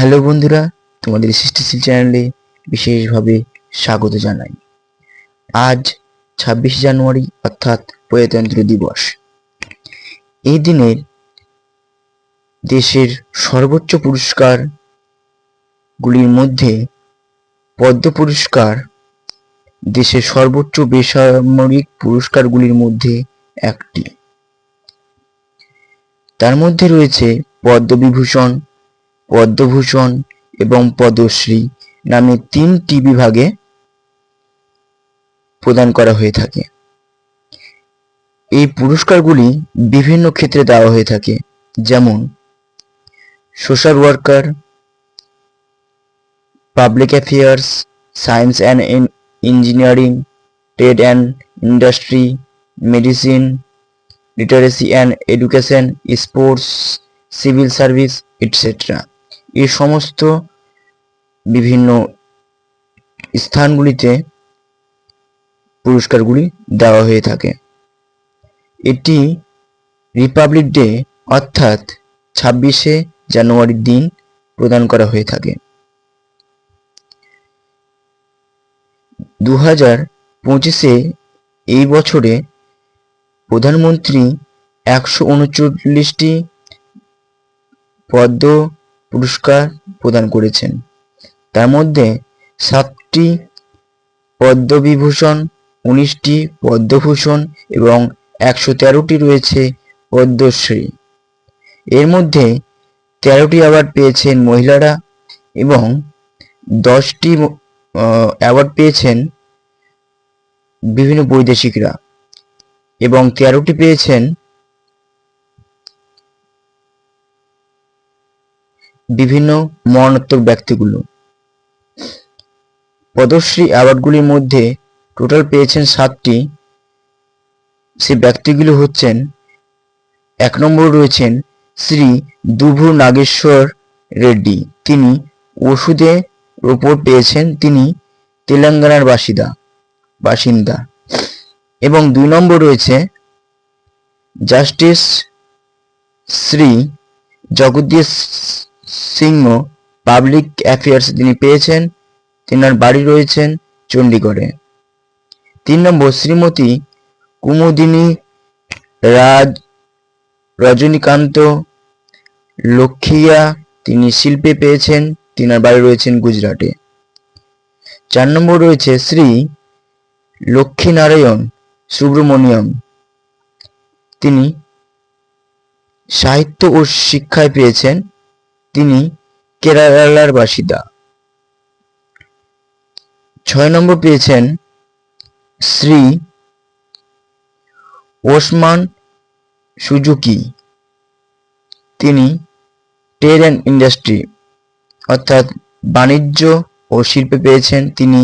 Hello বন্ধুরা, তোমাদের সৃষ্টিশীল চ্যানেলে বিশেষভাবে স্বাগত জানাই। আজ ছাব্বিশ জানুয়ারি, অর্থাৎ প্রজাতন্ত্র দিবস। এই দিনের দেশের সর্বোচ্চ পুরস্কার গুলির মধ্যে পদ্ম পুরস্কার, দেশের সর্বোচ্চ বেসামরিক পুরস্কারগুলির মধ্যে একটি। তার মধ্যে রয়েছে পদ্মবিভূষণ পদ্মভূষণ এবং পদ্মশ্রী নামে তিনটি বিভাগে প্রদান করা হয়ে থাকে। এই পুরস্কারগুলি বিভিন্ন ক্ষেত্রে দেওয়া হয়ে থাকে, যেমন social worker public affairs science and engineering trade and industry medicine literacy and education sports civil service etcetera এই সমস্ত বিভিন্ন স্থানগুলিতে পুরস্কারগুলি দেওয়া হয়ে থাকে। এটি রিপাবলিক ডে অর্থাৎ ছাব্বিশে জানুয়ারির দিন প্রদান করা হয়ে থাকে। দু হাজার পঁচিশে এই বছরে প্রধানমন্ত্রী একশো উনচল্লিশটি পদ্ম পুরস্কার প্রদান করেছেন। তার মধ্যে সাতটি পদ্মবিভূষণ, উনিশটি পদ্মভূষণ এবং একশো তেরোটি রয়েছে পদ্মশ্রী। এর মধ্যে তেরোটি অ্যাওয়ার্ড পেয়েছেন মহিলারা এবং দশটি অ্যাওয়ার্ড পেয়েছেন বিভিন্ন বৈদেশিকরা এবং তেরোটি পেয়েছেন বিভিন্ন মরণোত্তর ব্যক্তিগুলো। পদ্মশ্রী অ্যাওয়ার্ডগুলির মধ্যে টোটাল পেয়েছেন সাতটি। সে ব্যক্তিগুলো হচ্ছেন, এক নম্বর রয়েছেন শ্রী দুভু নাগেশ্বর রেড্ডি। তিনি ওষুধের ওপর পেয়েছেন তিনি তেলেঙ্গানার বাসিন্দা বাসিন্দা। এবং দুই নম্বর রয়েছে justice Shri Jagdish Singh public affairs তিনি পেয়েছেন, তেনার বাড়ি রয়েছেন চণ্ডীগড়ে। তিন নম্বর, শ্রীমতী কুমুদিনী রাজ, রজনীকান্ত লক্ষিয়া, তিনি শিল্পে পেয়েছেন, তিনার বাড়ি রয়েছেন গুজরাটে। চার নম্বর রয়েছে শ্রী লক্ষ্মীনারায়ণ সুব্রমণিয়ম। তিনি সাহিত্য ও শিক্ষায় পেয়েছেন তিনি কেরালার বাসিন্দা। ছয় নম্বর পেয়েছেন শ্রী ওসমান সুজুকি। তিনি ট্রেড অ্যান্ড ইন্ডাস্ট্রি, অর্থাৎ বাণিজ্য ও শিল্পে পেয়েছেন তিনি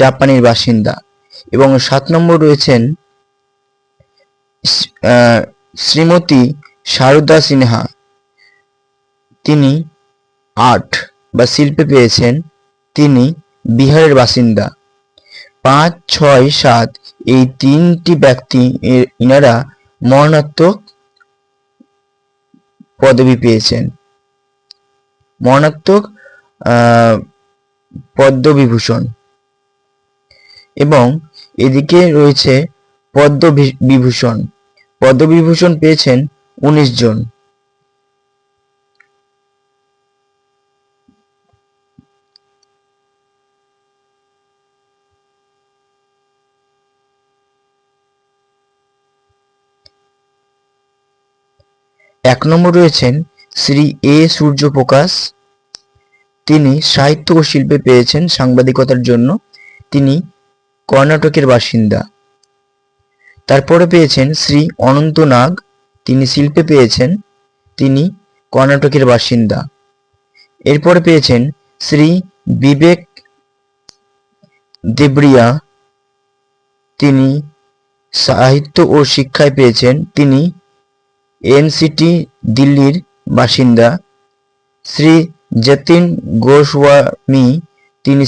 জাপানের বাসিন্দা এবং সাত নম্বর রয়েছেন শ্রীমতী শারদা সিনহা। তিনি আর্ট বা শিল্পে পেয়েছেন তিনি বিহারের বাসিন্দা। পাঁচ, ছয়, সাত এই তিনটি ব্যক্তি ইনারা মরণাত্মক পদবি পেয়েছেন। মরণাত্মক পদ্মবিভূষণ। এবং এদিকে রয়েছে পদ্ম বিভূষণ। পদ্মবিভূষণ পেয়েছেন উনিশ জন। এক নম্বর রয়েছেন শ্রী এ সূর্যপ্রকাশ। তিনি সাহিত্য ও শিল্পে পেয়েছেন সাংবাদিকতার জন্য। তিনি কর্ণাটকের বাসিন্দা। তারপরে পেয়েছেন শ্রী অনন্ত নাগ। তিনি শিল্পে পেয়েছেন। তিনি কর্ণাটকের বাসিন্দা। এরপরে পেয়েছেন শ্রী বিবেক দেবরিয়া। তিনি সাহিত্য ও শিক্ষায় পেয়েছেন। তিনি এনসিটি দিল্লির বাসিন্দা শ্রী যতীন গোস্বামী। তিনি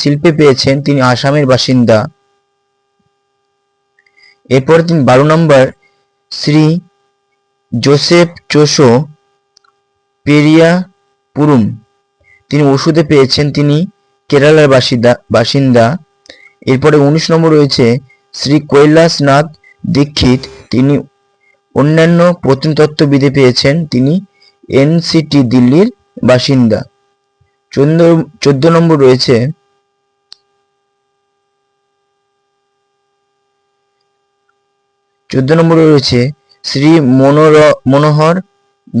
শিল্পে পেয়েছেন। তিনি আসামের বাসিন্দা। এরপর তিনি বারো নম্বর শ্রী জোসেফ চোসো পেরিয়া পুরুম। তিনি ওষুধে পেয়েছেন। তিনি কেরালার বাসিন্দা বাসিন্দা। এরপরে উনিশ নম্বর রয়েছে শ্রী কৈলাসনাথ দীক্ষিত। তিনি অন্যান্য প্রত্নতত্ত্ববিদে পেয়েছেন তিনি এনসিটি দিল্লির বাসিন্দা। চোদ্দ নম্বর রয়েছে। চোদ্দ নম্বরে রয়েছে শ্রী মনোর, মনোহর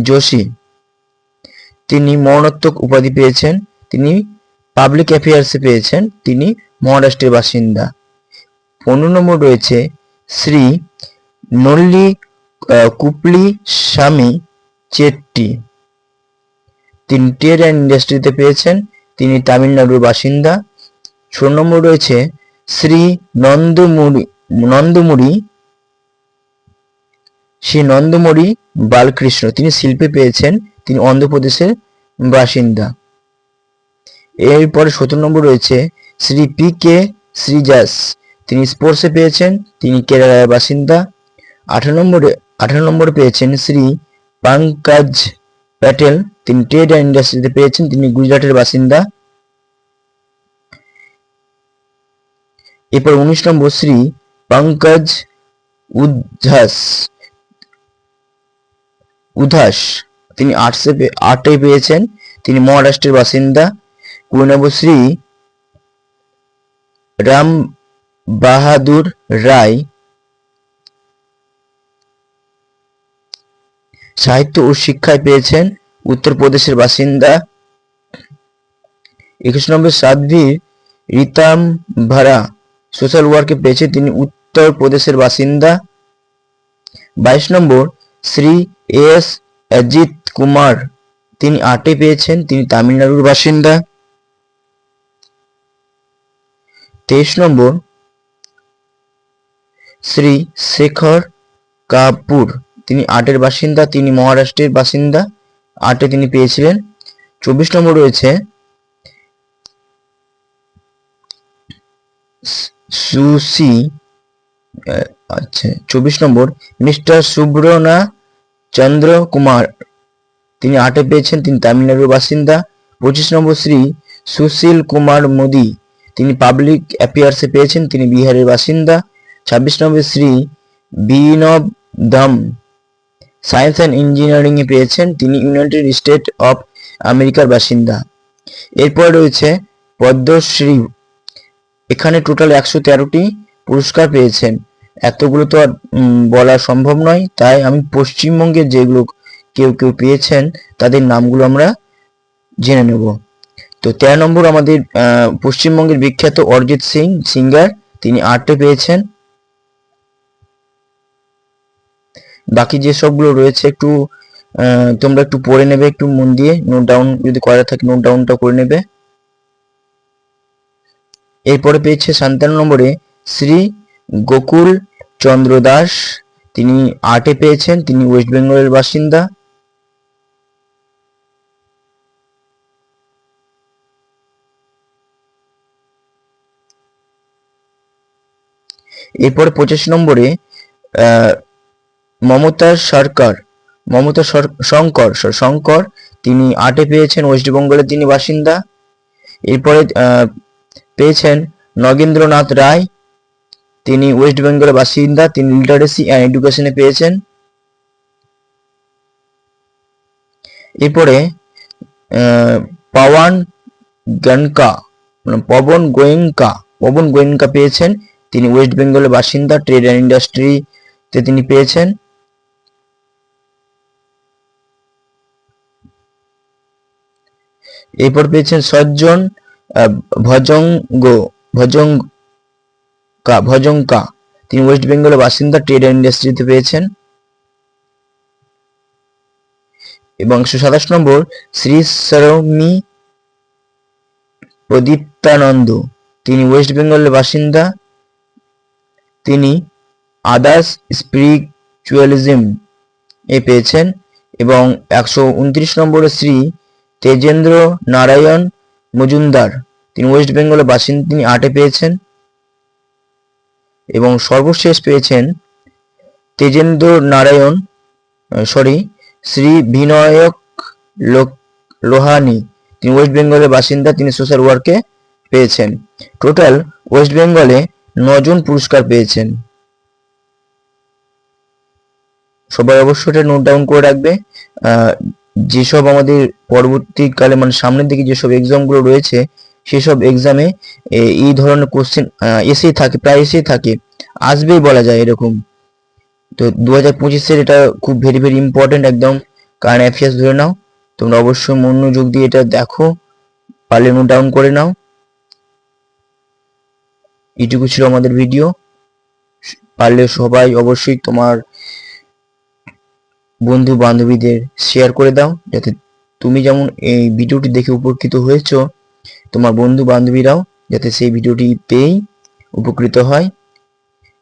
যোশী। তিনি মরণোত্তক উপাধি পেয়েছেন, তিনি পাবলিক অ্যাফেয়ার্সে পেয়েছেন, তিনি মহারাষ্ট্রের বাসিন্দা। পনেরো নম্বর রয়েছে শ্রী নল্লি কুপলি, স্বামী, চেট্টি। তিনি ট্রেড অ্যান্ড ইন্ডাস্ট্রিতে পেয়েছেন তিনি তামিলনাড়ুর বাসিন্দা। ষোলো নম্বর রয়েছে শ্রী নন্দমুরি নন্দমুরি শ্রী নন্দমুরি বালকৃষ্ণ। তিনি শিল্পে পেয়েছেন, তিনি অন্ধ্রপ্রদেশের বাসিন্দা। এরপরে সতেরো নম্বর রয়েছে শ্রী পি কে শ্রীজাস। তিনি স্পোর্টসে পেয়েছেন, তিনি কেরালার বাসিন্দা। আঠারো নম্বরে আঠারো নম্বরে পেয়েছেন শ্রী পাঙ্কাজ প্যাটেল। তিনি ট্রেড অ্যান্ড ইন্ডাস্ট্রিতে পেয়েছেন। তিনি গুজরাটের বাসিন্দা। এরপর উনিশ নম্বর শ্রী পঙ্কজ উদ্ধাস উধাস তিনি আর্টসে আর্টে পেয়েছেন। তিনি মহারাষ্ট্রের বাসিন্দা। কুড়ি নম্বর শ্রী রাম বাহাদুর রায় সাহিত্য ও শিক্ষায় পেয়েছেন উত্তরপ্রদেশের বাসিন্দা একুশ নম্বর সাধ্বী রীতাম ভারা সোশ্যাল ওয়ার্কে পেয়েছে তিনি উত্তরপ্রদেশের বাসিন্দা। বাইশ নম্বর শ্রী এস অজিত কুমার, তিনি আটে পেয়েছেন, তিনি তামিলনাড়ুর বাসিন্দা। তেইশ নম্বর শ্রী শেখর কাপুর তিনি আটের বাসিন্দা, তিনি মহারাষ্ট্রের বাসিন্দা, আটে তিনি পেয়েছিলেন। চব্বিশ নম্বর রয়েছে, সুসি আচ্ছা চব্বিশ নম্বর, মিস্টার সুব্রনা চন্দ্র কুমার। তিনি আটে পেয়েছেন, তিনি তামিলনাড়ুর বাসিন্দা। পঁচিশ নম্বর শ্রী সুশীল কুমার মোদি, তিনি পাবলিক অ্যাফেয়ার্সে পেয়েছেন, তিনি বিহারের বাসিন্দা। ছাব্বিশ নম্বর শ্রী বিনব দাম। সায়েন্স অ্যান্ড ইঞ্জিনিয়ারিংয়ে পেয়েছেন তিনি ইউনাইটেড স্টেট অফ আমেরিকার বাসিন্দা। এরপর রয়েছে পদ্মশ্রী। এখানে টোটাল একশো তেরোটি পুরস্কার পেয়েছেন। এতগুলো তো আর বলা সম্ভব নয়। তাই আমি পশ্চিমবঙ্গের যেগুলো কেউ কেউ পেয়েছেন, তাদের নামগুলো আমরা জেনে নেব। তো তেরো নম্বর আমাদের পশ্চিমবঙ্গের বিখ্যাত অরিজিৎ সিং, সিঙ্গার। তিনি আটে পেয়েছেন। বাকি যে সবগুলো রয়েছে একটু তোমরা একটু পড়ে নেবে একটু মন দিয়ে নোট ডাউন যদি করা থাকে নোট ডাউনটা করে নেবে। এরপরে পেয়েছে সান্তান্ন নম্বরে শ্রী গোকুল চন্দ্র দাস, তিনি আটে পেয়েছেন, তিনি ওয়েস্ট বেঙ্গলের বাসিন্দা। এরপরে পঁচাশি নম্বরে মমতা সরকার, মমতা শঙ্কর শঙ্কর, তিনি আটে পেয়েছেন ওয়েস্ট বেঙ্গলের তিনি বাসিন্দা। এরপরে পেয়েছেন নগেন্দ্রনাথ রায়, তিনি ওয়েস্ট বেঙ্গলের বাসিন্দা, তিনি লিটারেসি অ্যান্ড এডুকেশনে পেয়েছেন। এরপরে পাওয়ান গনকা মানে পবন গোয়েঙ্কা পবন গোয়েঙ্কা পেয়েছেন, তিনি ওয়েস্ট বেঙ্গলের বাসিন্দা ট্রেড অ্যান্ড ইন্ডাস্ট্রিতে তিনি পেয়েছেন। এরপর পেয়েছেন সজ্জন ভজঙ্গ ভজঙ্কা ভজঙ্কা। তিনি ওয়েস্ট বেঙ্গলের বাসিন্দা, ট্রেড ইন্ডাস্ট্রিতে পেয়েছেন। এবং একশো সাতাশ নম্বর, শ্রী সরমি প্রদীপ্তানন্দ। তিনি ওয়েস্ট বেঙ্গলের বাসিন্দা। তিনি আদার্স স্পিরিচুয়ালিজম এ পেয়েছেন। এবং একশো উনত্রিশ নম্বরে শ্রী তেজেন্দ্র নারায়ণ মজুমদার। তিনি ওয়েস্ট বেঙ্গলের বাসিন্দা, তিনি আটে পেয়েছেন। এবং সর্বশেষ পেয়েছেন তেজেন্দ্র নারায়ণ সরি শ্রী বিনয়ক লোক লোহানি। তিনি ওয়েস্ট বেঙ্গলের বাসিন্দা, তিনি সোশ্যাল ওয়ার্কে পেয়েছেন। টোটাল ওয়েস্ট বেঙ্গলে নজন পুরস্কার পেয়েছেন। সবাই অবশ্যই এটা নোট ডাউন করে রাখবে। যেসব আমাদের পরবর্তীকালে মানে সামনের দিকে যেসব এক্সামগুলো রয়েছে, সেসব এক্সামে এই ধরনের কোশ্চেন এসেই থাকে, প্রায় এসেই থাকে। আসবেই বলা যায় এরকম। তো দু হাজার পঁচিশের এটা খুব ভেরি ভেরি ইম্পর্টেন্ট একদম। কারেন্ট অ্যাফেয়ার্স ধরে নাও, তোমরা অবশ্যই মনোযোগ দিয়ে এটা দেখো, পারলে নোট ডাউন করে নাও। এটুকু ছিল আমাদের ভিডিও পারলে সবাই অবশ্যই তোমার বন্ধু বান্ধবীদের শেয়ার করে দাও, যাতে তুমি যেমন এই ভিডিওটি দেখে উপকৃত হয়েছো, তোমার বন্ধু বান্ধবীরাও যাতে সেই ভিডিওটি পেয়েই উপকৃত হয়।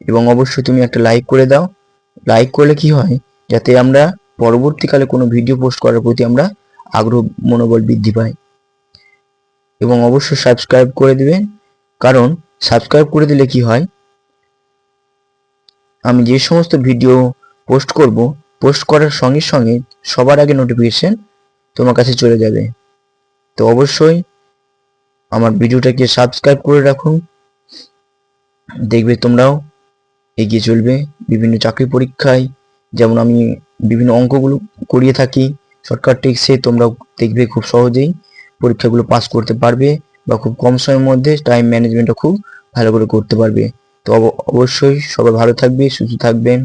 এবং অবশ্যই তুমি একটা লাইক করে দাও। লাইক করলে কি হয়? যাতে আমরা পরবর্তীকালে কোনো ভিডিও পোস্ট করার প্রতি আমরা আগ্রহ, মনোবল বৃদ্ধি পাই। এবং অবশ্যই সাবস্ক্রাইব করে দিবেন কারণ সাবস্ক্রাইব করে দিলে কি হয়? আমি যে সমস্ত ভিডিও পোস্ট করব পোস্ট করার সঙ্গে সঙ্গে সবার আগে নোটিফিকেশন তোমার কাছে চলে যাবে। তো অবশ্যই আমার ভিডিওটাকে সাবস্ক্রাইব করে রাখুন। দেখবে তোমরাও এগিয়ে চলবে বিভিন্ন চাকরি পরীক্ষায়। যেমন আমি বিভিন্ন অঙ্কগুলো করিয়ে থাকি শর্টকাট টিক্সে তোমরাও দেখবে খুব সহজেই পরীক্ষাগুলো পাস করতে পারবে বা খুব কম সময়ের মধ্যে টাইম ম্যানেজমেন্টটা খুব ভালো করে করতে পারবে। তো অব- অবশ্যই সবাই ভালো থাকবে, সুস্থ থাকবেন।